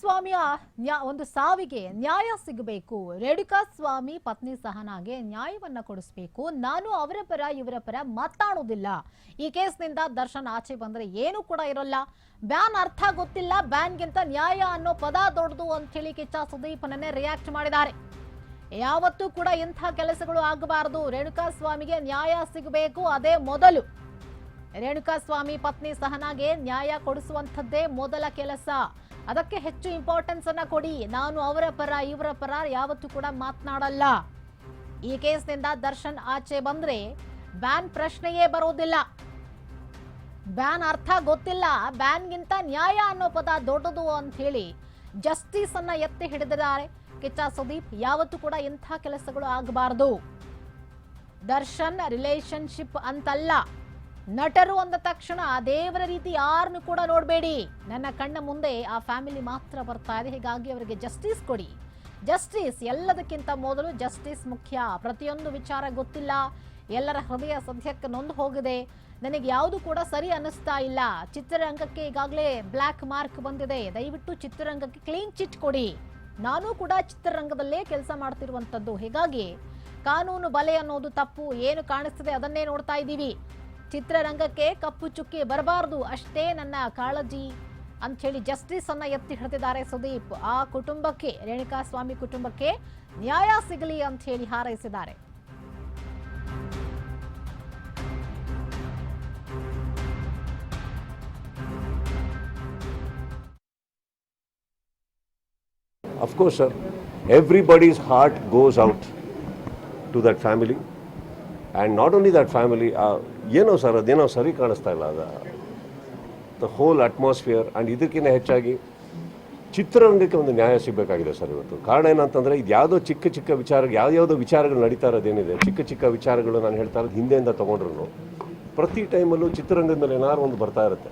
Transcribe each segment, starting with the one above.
ಸ್ವಾಮಿಯ ಒಂದು ಸಾವಿಗೆ ನ್ಯಾಯ ಸಿಗಬೇಕು. ರೇಣುಕಾ ಸ್ವಾಮಿ ಪತ್ನಿ ಸಹನಾಗೆ ನ್ಯಾಯವನ್ನ ಕೊಡಿಸ್ಬೇಕು. ನಾನು ಅವರ ಪರ, ಇವರ ಪರ ಮಾತಾಡೋದಿಲ್ಲ. ಈ ಕೇಸ್ನಿಂದ ದರ್ಶನ್ ಆಚೆ ಬಂದ್ರೆ ಏನು ಕೂಡ ಇರೋಲ್ಲ. ಬ್ಯಾನ್ ಅರ್ಥ ಗೊತ್ತಿಲ್ಲ. ಬ್ಯಾನ್ಗಿಂತ ನ್ಯಾಯ ಅನ್ನೋ ಪದ ದೊಡ್ಡದು ಅಂತ ಹೇಳಿ ಕಿಚ್ಚ ಸುದೀಪನನ್ನೇ ರಿಯಾಕ್ಟ್ ಮಾಡಿದ್ದಾರೆ. ಯಾವತ್ತೂ ಕೂಡ ಇಂಥ ಕೆಲಸಗಳು ಆಗಬಾರದು. ರೇಣುಕಾ ಸ್ವಾಮಿಗೆ ನ್ಯಾಯ ಸಿಗಬೇಕು. ಅದೇ ಮೊದಲು. ರೇಣುಕಾ ಸ್ವಾಮಿ ಪತ್ನಿ ಸಹನಾಗೆ ನ್ಯಾಯ ಕೊಡಿಸುವಂಥದ್ದೇ ಮೊದಲ ಕೆಲಸ. ಅದಕ್ಕೆ ಹೆಚ್ಚು ಇಂಪಾರ್ಟೆನ್ಸ್ ಅನ್ನ ಕೊಡಿ. ನಾನು ಅವರ ಪರ, ಇವರ ಪರ ಯಾವತ್ತೂ ಕೂಡ ಮಾತನಾಡಲ್ಲ. ಈ ಕೇಸ್ನಿಂದ ದರ್ಶನ್ ಆಚೆ ಬಂದ್ರೆ ಬ್ಯಾನ್ ಪ್ರಶ್ನೆಯೇ ಬರೋದಿಲ್ಲ. ಬ್ಯಾನ್ ಅರ್ಥ ಗೊತ್ತಿಲ್ಲ. ಬ್ಯಾನ್ಗಿಂತ ನ್ಯಾಯ ಅನ್ನೋ ಪದ ದೊಡ್ಡದು ಅಂತ ಹೇಳಿ ಜಸ್ಟಿಸ್ ಅನ್ನ ಎತ್ತಿ ಹಿಡಿದಿದ್ದಾರೆ. ಕಿಚ್ಚ ಸುದೀಪ್, ಯಾವತ್ತೂ ಕೂಡ ಇಂಥ ಕೆಲಸಗಳು ಆಗಬಾರದು. ದರ್ಶನ್ ರಿಲೇಶನ್ಶಿಪ್ ಅಂತಲ್ಲ. ನಟರು ಅಂದ ತಕ್ಷಣ ದೇವರ ರೀತಿ ಯಾರನ್ನು ಕೂಡ ನೋಡಬೇಡಿ. ನನ್ನ ಕಣ್ಣ ಮುಂದೆ ಆ ಫ್ಯಾಮಿಲಿ ಮಾತ್ರ ಬರ್ತಾ ಇದೆ. ಹೀಗಾಗಿ ಅವರಿಗೆ ಜಸ್ಟಿಸ್ ಕೊಡಿ. ಜಸ್ಟಿಸ್ ಎಲ್ಲದಕ್ಕಿಂತ ಮೊದಲು ಜಸ್ಟಿಸ್ ಮುಖ್ಯ. ಪ್ರತಿಯೊಂದು ವಿಚಾರ ಗೊತ್ತಿಲ್ಲ. ಎಲ್ಲರ ಹೃದಯ ಸದ್ಯಕ್ಕೆ ನೊಂದು ಹೋಗಿದೆ. ನನಗೆ ಯಾವುದು ಕೂಡ ಸರಿ ಅನ್ನಿಸ್ತಾ ಇಲ್ಲ. ಚಿತ್ರರಂಗಕ್ಕೆ ಈಗಾಗಲೇ ಬ್ಲ್ಯಾಕ್ ಮಾರ್ಕ್ ಬಂದಿದೆ. ದಯವಿಟ್ಟು ಚಿತ್ರರಂಗಕ್ಕೆ ಕ್ಲೀನ್ ಚಿಟ್ ಕೊಡಿ. ನಾನು ಕೂಡ ಚಿತ್ರರಂಗದಲ್ಲೇ ಕೆಲಸ ಮಾಡ್ತಿರುವಂಥದ್ದು. ಹೀಗಾಗಿ ಕಾನೂನು ಬಲೆ ಅನ್ನೋದು ತಪ್ಪು. ಏನು ಕಾಣಿಸ್ತದೆ ಅದನ್ನೇ ನೋಡ್ತಾ ಇದ್ದೀವಿ. ಚಿತ್ರರಂಗಕ್ಕೆ ಕಪ್ಪು ಚುಕ್ಕಿ ಬರಬಾರದು ಅಷ್ಟೇ ನನ್ನ ಕಾಳಜಿ ಅಂತ ಹೇಳಿ ಜಸ್ಟಿಸ್ ಅನ್ನ ಎತ್ತಿ ಹಿಡಿದಿದ್ದಾರೆ ಸುದೀಪ್ ಆ ಕುಟುಂಬಕ್ಕೆ ರೇಣುಕಾ ಸ್ವಾಮಿ ಕುಟುಂಬಕ್ಕೆ ನ್ಯಾಯ ಸಿಗಲಿ ಅಂತ ಹೇಳಿ ಹಾರೈಸಿದ್ದಾರೆ Of course, sir. Everybody's goes out to that family. And not only that family ಏನೋ ಸರ್, ಅದೇನೋ ಸರಿ ಕಾಣಿಸ್ತಾ ಇಲ್ಲ ಅದು. ದ ಹೋಲ್ ಅಟ್ಮಾಸ್ಫಿಯರ್ ಆ್ಯಂಡ್ ಇದಕ್ಕಿಂತ ಹೆಚ್ಚಾಗಿ ಚಿತ್ರರಂಗಕ್ಕೆ ಒಂದು ನ್ಯಾಯ ಸಿಗಬೇಕಾಗಿದೆ ಸರ್ ಇವತ್ತು. ಕಾರಣ ಏನಂತಂದರೆ, ಇದು ಯಾವುದೋ ಚಿಕ್ಕ ಚಿಕ್ಕ ವಿಚಾರ ಯಾವ್ಯಾವುದೋ ವಿಚಾರಗಳು ನಡೀತಾ ಇರೋದೇನಿದೆ ಚಿಕ್ಕ ಚಿಕ್ಕ ವಿಚಾರಗಳು ನಾನು ಹೇಳ್ತಾ ಇರೋದು ಹಿಂದೆಯಿಂದ ತೊಗೊಂಡ್ರು ಪ್ರತಿ ಟೈಮಲ್ಲೂ ಚಿತ್ರರಂಗದಲ್ಲಿ ಏನಾದ್ರು ಒಂದು ಬರ್ತಾ ಇರುತ್ತೆ.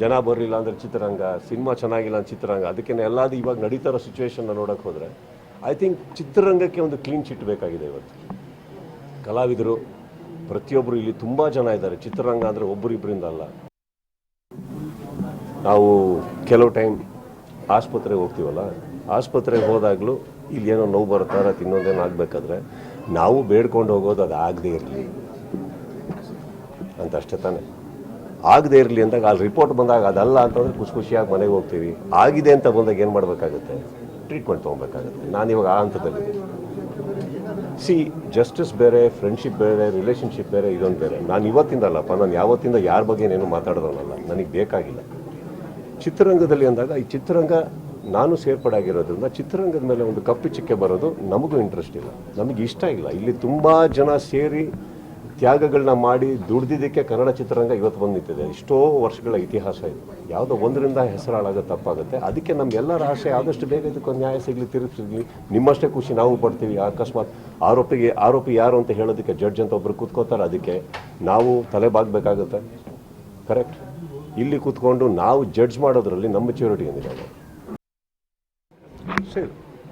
ಜನ ಬರಲಿಲ್ಲ ಅಂದರೆ ಚಿತ್ರರಂಗ, ಸಿನಿಮಾ ಚೆನ್ನಾಗಿಲ್ಲ ಅಂತ ಚಿತ್ರರಂಗ ಅದಕ್ಕೆ ಎಲ್ಲಾದು ಇವಾಗ ನಡೀತಾ ಇರೋ ಸಿಚುವೇಶನ್ನ ನೋಡೋಕೆ ಹೋದರೆ ಐ ಥಿಂಕ್ ಚಿತ್ರರಂಗಕ್ಕೆ ಒಂದು ಕ್ಲೀನ್ ಚಿಟ್ ಬೇಕಾಗಿದೆ ಇವತ್ತು. ಕಲಾವಿದರು ಪ್ರತಿಯೊಬ್ಬರು ಇಲ್ಲಿ ತುಂಬ ಜನ ಇದ್ದಾರೆ. ಚಿತ್ರರಂಗ ಅಂದರೆ ಒಬ್ಬರಿಬ್ಬರಿಂದ ಅಲ್ಲ. ನಾವು ಕೆಲವು ಟೈಮ್ ಆಸ್ಪತ್ರೆಗೆ ಹೋಗ್ತೀವಲ್ಲ, ಆಸ್ಪತ್ರೆಗೆ ಹೋದಾಗಲೂ ಇಲ್ಲಿ ಏನೋ ನೋವು ಬರುತ್ತಾರೆ ತಿನ್ನೋದೇನೋ ಆಗಬೇಕಾದ್ರೆ ನಾವು ಬೇಡ್ಕೊಂಡು ಹೋಗೋದು ಅದು ಆಗದೇ ಇರಲಿ. ಅಂತ ಅಷ್ಟೇ ತಾನೆ. ಆಗದೇ ಇರಲಿ ಅಂದಾಗ ಅಲ್ಲಿ ರಿಪೋರ್ಟ್ ಬಂದಾಗ ಅದಲ್ಲ ಅಂತಂದ್ರೆ ಖುಷಿ ಖುಷಿಯಾಗಿ ಮನೆಗೆ ಹೋಗ್ತೀವಿ. ಆಗಿದೆ ಅಂತ ಬಂದಾಗ ಏನು ಮಾಡಬೇಕಾಗುತ್ತೆ? ಟ್ರೀಟ್ಮೆಂಟ್ ತೊಗೊಬೇಕಾಗುತ್ತೆ. ನಾನು ಇವಾಗ ಆ ಹಂತದಲ್ಲಿ ಸಿ ಜಸ್ಟಿಸ್ ಬೇರೆ ಫ್ರೆಂಡ್ಶಿಪ್ ಬೇರೆ ರಿಲೇಷನ್ಶಿಪ್ ಬೇರೆ, ಇದೊಂದು ಬೇರೆ. ನಾನು ಇವತ್ತಿಂದಲ್ಲಪ್ಪ, ನಾನು ಯಾವತ್ತಿಂದ ಯಾರ ಬಗ್ಗೆ ಏನು ಮಾತಾಡೋದಲ್ಲ ನನಗೆ ಬೇಕಾಗಿಲ್ಲ. ಚಿತ್ರರಂಗದಲ್ಲಿ ಅಂದಾಗ, ಈ ಚಿತ್ರರಂಗ ನಾನು ಸೇರ್ಪಡೆ ಆಗಿರೋದ್ರಿಂದ ಚಿತ್ರರಂಗದ ಮೇಲೆ ಒಂದು ಕಪ್ಪು ಚಿಕ್ಕೆ ಬರೋದು ನಮಗೂ ಇಂಟ್ರೆಸ್ಟ್ ಇಲ್ಲ. ನಮಗೆ ಇಷ್ಟ ಇಲ್ಲ. ಇಲ್ಲಿ ತುಂಬ ಜನ ಸೇರಿ ತ್ಯಾಗಗಳನ್ನ ಮಾಡಿ ದುಡ್ದಿದ್ದಕ್ಕೆ ಕನ್ನಡ ಚಿತ್ರರಂಗ ಇವತ್ತು ಬಂದು ನಿಂತಿದೆ ಎಷ್ಟೋ ವರ್ಷಗಳ ಇತಿಹಾಸ ಇದು. ಯಾವುದೋ ಒಂದರಿಂದ ಹೆಸರಾಳಾಗೋದು ತಪ್ಪಾಗುತ್ತೆ. ಅದಕ್ಕೆ ನಮಗೆಲ್ಲರ ಆಸೆ ಆದಷ್ಟು ಬೇಗ ಇದಕ್ಕೊಂದು ನ್ಯಾಯ ಸಿಗಲಿ ತಿರುಗಿಸಿರ್ಲಿ ನಿಮ್ಮಷ್ಟೇ ಖುಷಿ ನಾವು ಪಡ್ತೀವಿ. ಅಕಸ್ಮಾತ್ ಆರೋಪಿಗೆ, ಆರೋಪಿ ಯಾರು ಅಂತ ಹೇಳೋದಕ್ಕೆ ಜಡ್ಜ್ ಅಂತ ಒಬ್ರು ಕೂತ್ಕೋತಾರೆ ಅದಕ್ಕೆ ನಾವು ತಲೆ ಬಾಗಬೇಕಾಗುತ್ತೆ. ಕರೆಕ್ಟ್ ಇಲ್ಲಿ ಕೂತ್ಕೊಂಡು ನಾವು ಜಡ್ಜ್ ಮಾಡೋದ್ರಲ್ಲಿ ನಮ್ಮ ಮೆಚ್ಯೂರಿಟಿ ಏನಿದೆ ಸರಿ.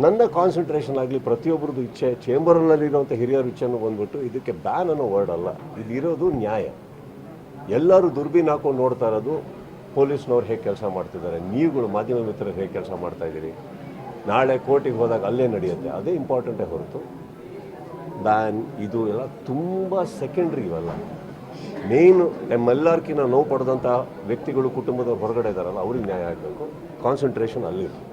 ನನ್ನ ಕಾನ್ಸಂಟ್ರೇಷನ್ ಆಗಲಿ ಪ್ರತಿಯೊಬ್ಬರದ್ದು ಇಚ್ಛೆ ಚೇಂಬರ್ನಲ್ಲಿರುವಂಥ ಹಿರಿಯರ ಇಚ್ಛೆನೂ ಬಂದ್ಬಿಟ್ಟು ಇದಕ್ಕೆ ಬ್ಯಾನ್ ಅನ್ನೋ ವರ್ಡ್ ಅಲ್ಲ. ಇದಿರೋದು ನ್ಯಾಯ. ಎಲ್ಲರೂ ದುರ್ಬೀನ್ ಹಾಕೊಂಡು ನೋಡ್ತಾ ಇರೋದು ಪೊಲೀಸ್ನವ್ರು ಹೇಗೆ ಕೆಲಸ ಮಾಡ್ತಿದ್ದಾರೆ. ನೀವುಗಳು ಮಾಧ್ಯಮ ಮಿತ್ರರು ಹೇಗೆ ಕೆಲಸ ಮಾಡ್ತಾ ಇದ್ದೀರಿ? ನಾಳೆ ಕೋರ್ಟಿಗೆ ಹೋದಾಗ ಅಲ್ಲೇ ನಡೆಯುತ್ತೆ. ಅದೇ ಇಂಪಾರ್ಟೆಂಟೇ ಹೊರತು ಬ್ಯಾನ್ ಇದು ಎಲ್ಲ ತುಂಬ ಸೆಕೆಂಡ್ರಿ ಇವೆಲ್ಲ. ಮೇಯ್ನು ನಮ್ಮೆಲ್ಲರ್ಕಿಂತ ನೋವು ಪಡೆದಂಥ ವ್ಯಕ್ತಿಗಳು ಕುಟುಂಬದ ಹೊರಗಡೆ ಇದ್ದಾರಲ್ಲ, ಅವ್ರಿಗೆ ನ್ಯಾಯ ಆಗಬೇಕು. ಕಾನ್ಸಂಟ್ರೇಷನ್ ಅಲ್ಲಿರ್ಬೇಕು